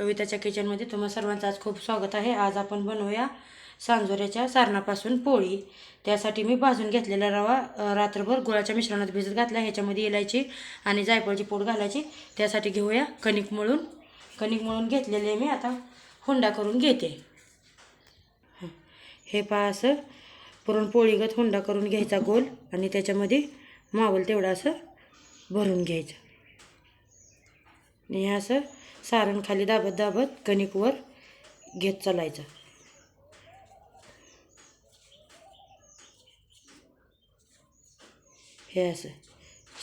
कविताच्या किचनमध्ये तुम्हा सर्वांचं आज खूप स्वागत आहे. आज आपण बनवूया सांजोऱ्याच्या सारणापासून पोळी. त्यासाठी मी भाजून घेतलेला रवा रात्रभर गुळाच्या मिश्रणात भिजत घातला. ह्याच्यामध्ये इलायची आणि जायफळची पोट घालायची. त्यासाठी घेऊया कणिक मळून. कणिक मळून घेतलेले मी आता हुंडा करून घेते. हे पहा असं पुरणपोळीगत हुंडा करून घ्यायचा गोल आणि त्याच्यामध्ये मावल तेवढा असं भरून घ्यायचं. आणि हे असं सारण खाली दाबत दाबत कणिकवर घेत चालायचं. हे असं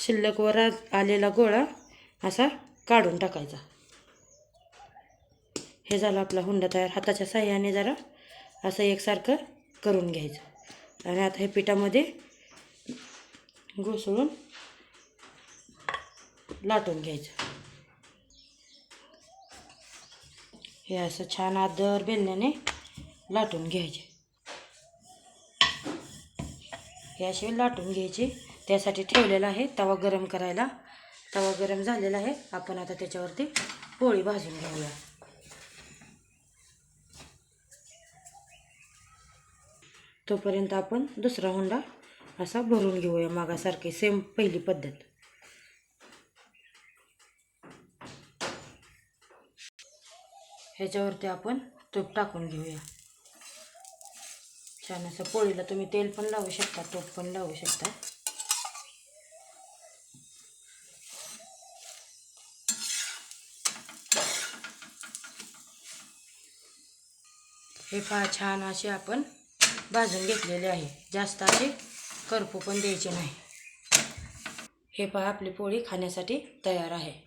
शिल्लकवर आलेला गोळा असा काढून टाकायचा. हे झालं आपला हुंडा तयार. हाताच्या साह्याने जरा असं एकसारखं करून घ्यायचं. आणि आता हे पिठामध्ये घुसळून लाटून घ्यायचं. हे असं छान आदर बेलण्याने लाटून घ्यायचे. हे असे लाटून घ्यायचे. त्यासाठी ठेवलेला आहे तवा गरम करायला. तवा गरम झालेला आहे. आपण आता त्याच्यावरती पोळी भाजून घेऊया. तोपर्यंत आपण दुसरा हुंडा असा भरून घेऊया. मागासारखी सेम पहिली पद्धत. ह्याच्यावरती आपण तूप टाकून घेऊया. छान असं पोळीला तुम्ही तेल पण लावू शकता तूप पण लावू शकता. हे पहा छान असे आपण भाजून घेतलेले आहे. जास्त असे करपू पण द्यायचे नाही. हे पहा आपली पोळी खाण्यासाठी तयार आहे.